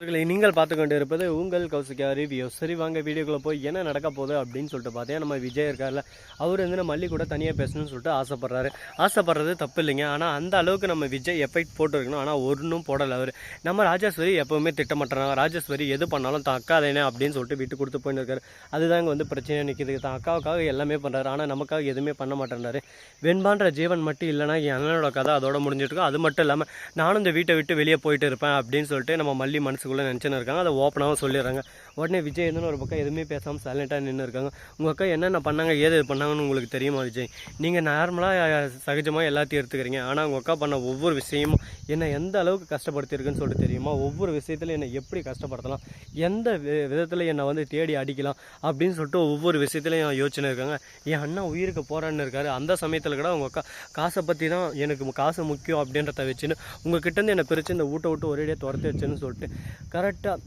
இவர்களை நீங்கள் பார்த்து கொண்டு இருப்பது உங்கள் கௌசிகா ரிவ்யூ சரி வாங்க வீடியோக்குள்ளே போய் என்ன நடக்க போகுது அப்படின்னு சொல்லிட்டு பார்த்தேன் நம்ம விஜய் இருக்கார்ல. அவர் வந்து நம்ம மல்லி கூட தனியாக பேசணும்னு சொல்லிட்டு ஆசைப்படுறாரு. ஆசைப்படுறது தப்பு இல்லைங்க. ஆனால் அந்த அளவுக்கு நம்ம விஜய் எஃபெக்ட் போட்டுருக்கணும். ஆனால் ஒன்றும் போடலை அவர். நம்ம ராஜேஸ்வரி எப்போவுமே திட்டமாட்டுறாங்க ராஜேஸ்வரி எது பண்ணாலும் தான் அக்கா தானே அப்படின்னு சொல்லிட்டு விட்டு கொடுத்து போயின்னு இருக்காரு. அதுதாங்க வந்து பிரச்சனையாக நிற்கிது தான் அக்காவுக்காக எல்லாமே பண்ணுறாரு ஆனால் நமக்காக எதுவுமே பண்ண மாட்டேன்றாரு. வெண்பான்ற ஜீவன் மட்டும் இல்லைனா என் அண்ணனோட கதை அதோட முடிஞ்சிருக்கும் அது மட்டும் இல்லாமல் நானும் இந்த வீட்டை விட்டு வெளியே போயிட்டு இருப்பேன் அப்படின்னு சொல்லிட்டு நம்ம மல்லி மனசுக்குள்ளே நினச்சின்னு இருக்காங்க அதை ஓப்பனாகவும் சொல்லிடுறாங்க. உடனே விஜய் என்னன்னு ஒரு பக்கம் எதுவுமே பேசாமல் சைலண்ட்டாக நின்று இருக்காங்க உங்கள் அக்கா என்னென்ன பண்ணாங்க ஏது பண்ணாங்கன்னு உங்களுக்கு தெரியுமா விஜய்? நீங்கள் நார்மலாக சகஜமாக எல்லாத்தையும் எடுத்துக்கிறீங்க. ஆனால் உங்கள் அக்கா பண்ண ஒவ்வொரு விஷயமும் என்னை எந்த அளவுக்கு கஷ்டப்படுத்தியிருக்குன்னு சொல்லிட்டு தெரியுமா? ஒவ்வொரு விஷயத்தில் என்னை எப்படி கஷ்டப்படுத்தலாம்? எந்த விதத்தில் என்னை வந்து தேடி அடிக்கலாம்? அப்படின்னு சொல்லிட்டு ஒவ்வொரு விஷயத்துலையும் யோசனை இருக்காங்க. என் அண்ணா உயிருக்கு போகிறான்னு இருக்காரு. அந்த சமயத்தில் கூட உங்கள் அக்கா காசை பற்றி தான் எனக்கு காசு முக்கியம் அப்படின்றத வச்சுன்னு உங்கள் கிட்டேருந்து என்னை பிரித்து இந்த ஊட்ட விட்டு ஒரேடியாக துரத்தி வச்சுன்னு சொல்லிட்டு கரெக்டாக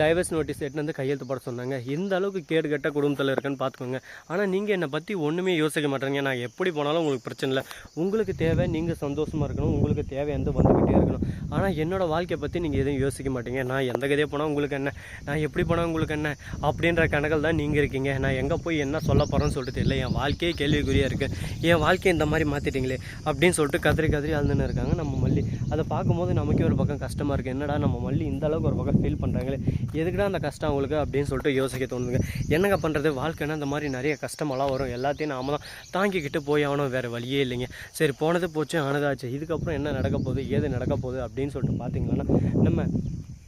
டைவர்ஸ் நோட்டீஸ் எடுத்து வந்து கையெழுத்து போட சொன்னாங்க. எந்த அளவுக்கு கேடு கட்ட குடும்பத்தில் இருக்குன்னு பார்த்துக்கோங்க. ஆனால் நீங்கள் என்னை பற்றி ஒன்றுமே யோசிக்க மாட்டேறீங்க. நான் எப்படி போனாலும் உங்களுக்கு பிரச்சனை இல்லை. உங்களுக்கு தேவை நீங்கள் சந்தோஷமாக இருக்கணும். உங்களுக்கு தேவை எந்த வந்துக்கிட்டே இருக்கணும். ஆனால் என்னோடய வாழ்க்கையை பற்றி நீங்கள் எதுவும் யோசிக்க மாட்டீங்க. நான் எந்த கதையை போனால் உங்களுக்கு என்ன? நான் எப்படி போனால் உங்களுக்கு என்ன? அப்படின்ற கணக்கில் தான் நீங்கள் இருக்கீங்க. நான் எங்கே போய் என்ன சொல்ல போகிறேன்னு சொல்லிட்டு தெரியல. என் வாழ்க்கையே கேள்விக்குறியாக இருக்குது என் வாழ்க்கையை இந்த மாதிரி மாற்றிட்டீங்களே அப்படின்னு சொல்லிட்டு கதறி கதறி அழுதுன்னு இருக்காங்க நம்ம மல்லி. அதை பார்க்கும்போது நமக்கே ஒரு பக்கம் கஷ்டமாக இருக்குது என்னடா நம்ம மல்லி இந்த அளவுக்கு ஒரு பக்கம் ஃபீல் பண்ணுறாங்களே எதுக்குடா அந்த கஷ்டம் அவங்களுக்கு அப்படின்னு சொல்லிட்டு யோசிக்க தோணுங்க என்னங்க பண்ணுறது வாழ்க்கைன்னா இந்த மாதிரி நிறைய கஷ்டமெல்லாம் வரும். எல்லாத்தையும் நாம தான் தாங்கிக்கிட்டு போய் ஆகணும். வேறு வழியே இல்லைங்க. சரி போனது போச்சு ஆனதாச்சு. இதுக்கப்புறம் என்ன நடக்க போகுது? ஏது நடக்க போகுது? அப்படின்னு சொல்லிட்டு பார்த்தீங்கன்னா நம்ம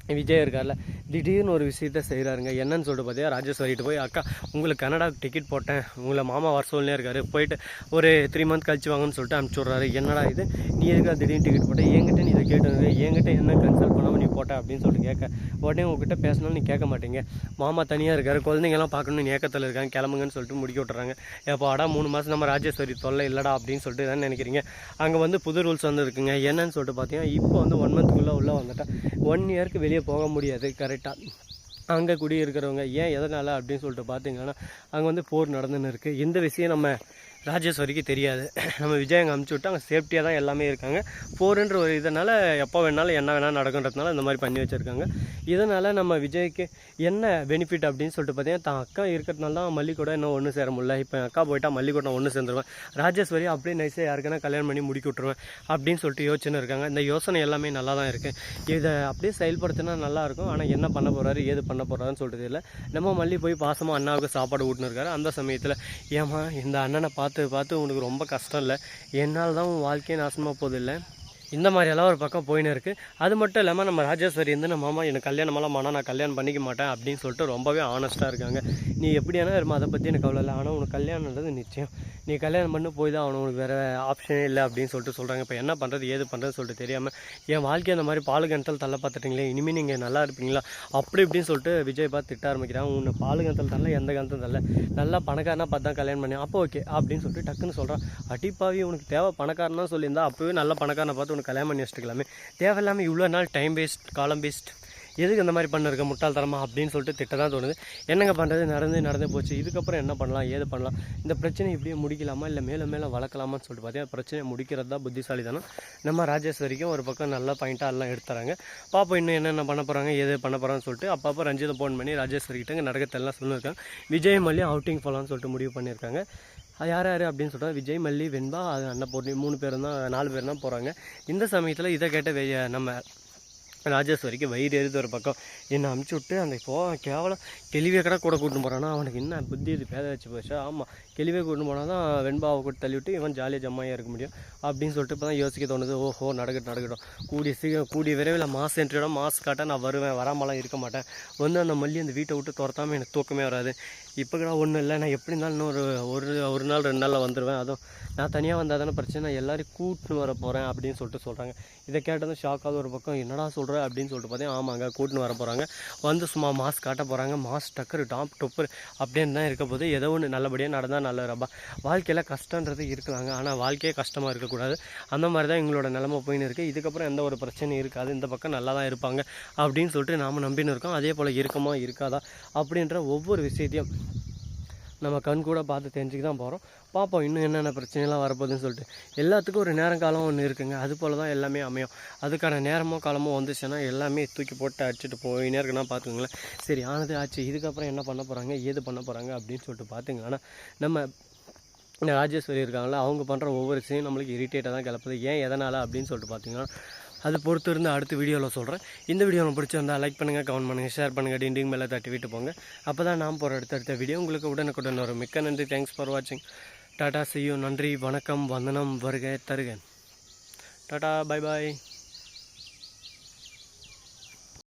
விஜய் இருக்கார்ல திடீர்னு ஒரு விஷயத்த செய்கிறாருங்க என்னன்னு சொல்லிட்டு பார்த்தீங்க ராஜேஸ்வரிட்டு போய் அக்கா உங்களுக்கு கனடா டிக்கெட் போட்டேன். உங்களை மாமா வர சொல்லினே இருக்காரு. போயிட்டு ஒரு த்ரீ மந்த் கழிச்சு வாங்கன்னு சொல்லிட்டு அனுப்பிச்சி விட்றாரு என்னடா இது? நீ எதுக்காக திடீர்னு டிக்கெட் போட்டேன் என்கிட்ட நீ இதை கேட்டு என்கிட்ட என்ன கன்சல்ட் பண்ணாமல் நீ போட்ட? அப்படின்னு சொல்லிட்டு கேட்க உடனே உங்ககிட்ட பேசினாலும் நீ கேட்க மாட்டீங்க. மாமா தனியாக இருக்காரு. குழந்தைங்கலாம் பார்க்கணும்னு ஏக்கத்தில் இருக்காங்க. கிளம்புங்கன்னு சொல்லிட்டு முடிக்க விட்டுறாங்க. எப்போ அடா மூணு மாதம் நம்ம ராஜேஸ்வரி தொல்லை இல்லடா அப்படின்னு சொல்லிட்டு தான் நினைக்கிறீங்க? அங்கே வந்து புது ரூல்ஸ் வந்து இருக்குங்க. என்னன்னு சொல்லிட்டு பார்த்தீங்கன்னா இப்போ வந்து ஒன் மந்த்துக்குள்ளே உள்ளே வந்துட்டேன் ஒன் இயருக்கு வெளியே போக முடியாது கரெக்டாக அங்கே குடியிருக்கிறவங்க ஏன் எதனால் அப்படின்னு சொல்லிட்டு பார்த்தீங்கன்னா அங்கே வந்து போர் நடந்துன்னு இருக்குது இந்த விஷயம் நம்ம ராஜேஸ்வரிக்கு தெரியாது. நம்ம விஜய் அங்கே அமுச்சு விட்டு அங்கே சேஃப்டியாக தான் எல்லாமே இருக்காங்க. போருன்ற ஒரு இதனால் எப்போ வேணாலும் என்ன வேணாலும் நடக்குன்றதுனால இந்த மாதிரி பண்ணி வச்சுருக்காங்க. இதனால் நம்ம விஜய்க்கு என்ன பெனிஃபிட் அப்படின்னு சொல்லிட்டு பார்த்தீங்கன்னா தான் அக்கா இருக்கிறதுனால தான் மல்லிக்கூட இன்னும் ஒன்று சேர முடியல. இப்போ என் அக்கா போயிட்டா மல்லிக்கூட நான் ஒன்று சேர்ந்துருவேன். ராஜேஸ்வரி அப்படியே நைஸாக யாருக்குன்னா கல்யாணம் பண்ணி முடிக்க விட்ருவேன் அப்படின்னு சொல்லிட்டு யோசனை இருக்காங்க. இந்த யோசனை எல்லாமே நல்லா தான் இருக்குது இதை அப்படியே செயல்படுத்தினா நல்லாயிருக்கும் ஆனால் என்ன பண்ண போகிறாரு ஏது பண்ண போகிறாருன்னு சொல்லிட்டு தெரியல. நம்ம மல்லி போய் பாசமாக அண்ணாவுக்கு சாப்பாடு ஊட்டின்னு இருக்காரு. அந்த சமயத்தில் ஏமா இந்த அண்ணனை பார்த்து பார்த்து உனக்கு ரொம்ப கஷ்டம் இல்லை என்னால் தான் உன் வாழ்க்கையே நாசமாக போதில்லை இந்த மாதிரியெல்லாம் ஒரு பக்கம் போயின்னு இருக்குது அது மட்டும் இல்லாமல் நம்ம ராஜேஸ்வரி வந்து நம்ம மாமா எனக்கு கல்யாணமெல்லாம் ஆனால் நான் கல்யாணம் பண்ணிக்க மாட்டேன் அப்படின்னு சொல்லிட்டு ரொம்பவே ஆனஸ்ட்டாக இருக்காங்க. நீ எப்படியானா இருமா அதை பற்றி எனக்கு கவலை இல்லை ஆனால் உனக்கு கல்யாணன்றது நிச்சயம். நீ கல்யாணம் பண்ணி போய் தான் அவனுக்கு உனக்கு வேறு ஆப்ஷனே இல்லை அப்படின்னு சொல்லிட்டு சொல்கிறாங்க இப்போ என்ன பண்ணுறது ஏது பண்ணுறது சொல்லிட்டு தெரியாமல் என் வாழ்க்கை அந்த மாதிரி பால் கிணத்தில் தள்ள பார்த்துட்டீங்களே இனிமேல் நீங்கள் நல்லா இருப்பீங்களா? அப்படி இப்படின்னு சொல்லிட்டு விஜய் பார்த்து திட்ட ஆரம்பிக்கிறான். உன்னை பால் கிணத்தில் தரல எந்த கிணத்துல தரல. நல்லா பணக்காரனா பார்த்து தான் கல்யாணம் பண்ணி அப்போ ஓகே அப்படின்னு சொல்லிட்டு டக்குன்னு சொல்கிறான் அடிப்பாவி உனக்கு தேவை பணக்காரனா சொல்லியிருந்தா அப்போவே நல்ல பணக்காரனை பார்த்து உனக்கு கல்யாணம் பண்ணி வச்சுக்கலாமே தேவையில்லாமல் இவ்வளோ நாள் டைம் வேஸ்ட் காலம் வேஸ்ட் எதுக்கு இந்த மாதிரி பண்ணிருக்க முட்டாள்தனமா அப்படின்னு சொல்லிட்டு திட்ட தான் தோணுது. என்னங்க பண்ணுறது நடந்து நடந்து போச்சு. இதுக்கப்புறம் என்ன பண்ணலாம்? ஏது பண்ணலாம்? இந்த பிரச்சனை இப்படியே முடிக்கலாமா? இல்லை மேலே மேலே வளர்க்கலாமான்னு சொல்லிட்டு பார்த்தீங்கன்னா பிரச்சனையை முடிக்கிறது தான் தானே நம்ம ராஜேஸ்வரிக்கும் ஒரு பக்கம் நல்ல பாயிண்ட்டாக எல்லாம் எடுத்துறாங்க. பாப்போம் இன்னும் என்னென்ன பண்ண போகிறாங்க ஏது பண்ண போகிறான்னு சொல்லிட்டு அப்பப்போ ரஞ்சிதை ஃபோன் பண்ணி ராஜேஸ்வரி கிட்ட நடக்கத்தெல்லாம் சொல்லியிருக்காங்க விஜய் மல்லி அவுட்டிங் போகலான்னு சொல்லிட்டு முடிவு பண்ணியிருக்காங்க. யார் யார் அப்படின்னு சொல்லிட்டு விஜய் மல்லி வெண்பா அது போட்டி மூணு பேரும் தான் நாலு பேர் தான் போகிறாங்க இந்த சமயத்தில் இதை கேட்ட வெ- நம்ம ராஜேஸ்வரிக்கு வயிறு எரிது ஒரு பக்கம். என்னை அமுச்சு விட்டு அந்த போ கேவலம் கேள்வியை கடை கூட கூட்டின்னு போகிறான்னா அவனுக்கு என்ன புத்தி இது பேத வச்சு போச்சா? ஆமாம் கெளிவே கூட்டின்னு போனால் தான் வெண்பாவை கூட தள்ளி விட்டு இவன் ஜாலியாக ஜம்மாயாக இருக்க முடியும். அப்படின்னு சொல்லிட்டு இப்போ தான் யோசிக்க தோணுது. ஓஹோ நடக்கட்டும் நடக்கட்டும். கூடிய சீக்கிரம் கூடிய விரைவில் மாஸ் என்ட்ரியோட மாஸ் காட்ட நான் வருவேன். வராமலாம் இருக்க மாட்டேன். வந்து அந்த மல்லி அந்த வீட்டை விட்டு துரத்தாமல் எனக்கு தூக்கமே வராது. இப்போ கூட ஒன்றும் இல்லை. நான் எப்படி இருந்தாலும் இன்னும் ஒரு ஒரு நாள் ரெண்டு நாளில் வந்துடுவேன் அதுவும் நான் தனியாக வந்தால் தானே பிரச்சனை. நான் எல்லாரையும் கூட்டின்னு வர போகிறேன் அப்படின்னு சொல்லிட்டு சொல்கிறாங்க இதை கேட்டதும் ஷாக்காக ஒரு பக்கம் என்னடா சொல்கிற அப்படின்னு சொல்லிட்டு பார்த்தீங்கன்னா ஆமாங்க கூட்டின்னு வர போகிறாங்க வந்து சும்மா மாஸ் காட்ட போகிறாங்க மாஸ் டக்கர் டாப் டொப்பர் அப்படின்னு தான் இருக்க போது ஏதோ ஒன்று நல்லபடியாக நடந்தால் நல்ல ரப்பா. வாழ்க்கையில் கஷ்டன்றது இருக்கலாங்க. ஆனால் வாழ்க்கையே கஷ்டமாக இருக்கக்கூடாது. அந்த மாதிரி தான் எங்களோட நிலமை போயின்னு இருக்குது இதுக்கப்புறம் எந்த ஒரு பிரச்சனையும் இருக்காது. இந்த பக்கம் நல்லா தான் இருப்பாங்க. அப்படின்னு சொல்லிட்டு நாம் நம்பின்னு இருக்கோம். அதே போல் இருக்கமா இருக்காதா? அப்படின்ற ஒவ்வொரு விஷயத்தையும் நம்ம கண் கூட பார்த்து தெரிஞ்சுக்க தான் போகிறோம் பார்ப்போம் இன்னும் என்னென்ன பிரச்சனைலாம் வரப்போகுதுன்னு சொல்லிட்டு. எல்லாத்துக்கும் ஒரு நேரம் காலம் ஒன்று இருக்குங்க. அது போல் தான் எல்லாமே அமையும். அதுக்கான நேரமோ காலமோ வந்துச்சுன்னா எல்லாமே தூக்கி போட்டு அடிச்சுட்டு போயினே இருக்குன்னா பார்த்துக்கோங்களேன் சரி ஆனது ஆச்சு. இதுக்கப்புறம் என்ன பண்ண போகிறாங்க ஏது பண்ண போகிறாங்க அப்படின்னு சொல்லிட்டு பார்த்துங்க ஆனால் நம்ம இந்த ராஜேஸ்வரி இருக்காங்களா அவங்க பண்ணுற ஒவ்வொரு விஷயம் நம்மளுக்கு இரிட்டேட்டாக தான் கிளப்புது. ஏன் எதனால் அப்படின்னு சொல்லிட்டு பார்த்தீங்கன்னா அது பொறுத்து இருந்து அடுத்த வீடியோவில் சொல்கிறேன் இந்த வீடியோ உங்களுக்கு பிடிச்சிருந்தா லைக் பண்ணுங்கள் கமெண்ட் பண்ணுங்கள் ஷேர் பண்ணுங்கள் டிண்டிங் மேலே தட்டி விட்டு போங்க. அப்போ தான் நான் போகிற அடுத்தடுத்த வீடியோ உங்களுக்கு உடனுக்குடன் வரும். மிக்க நன்றி. தேங்க்ஸ் ஃபார் வாட்சிங் டாடா செய்யும் நன்றி வணக்கம் வந்தனம் வருக தருகன் டாடா பை பாய்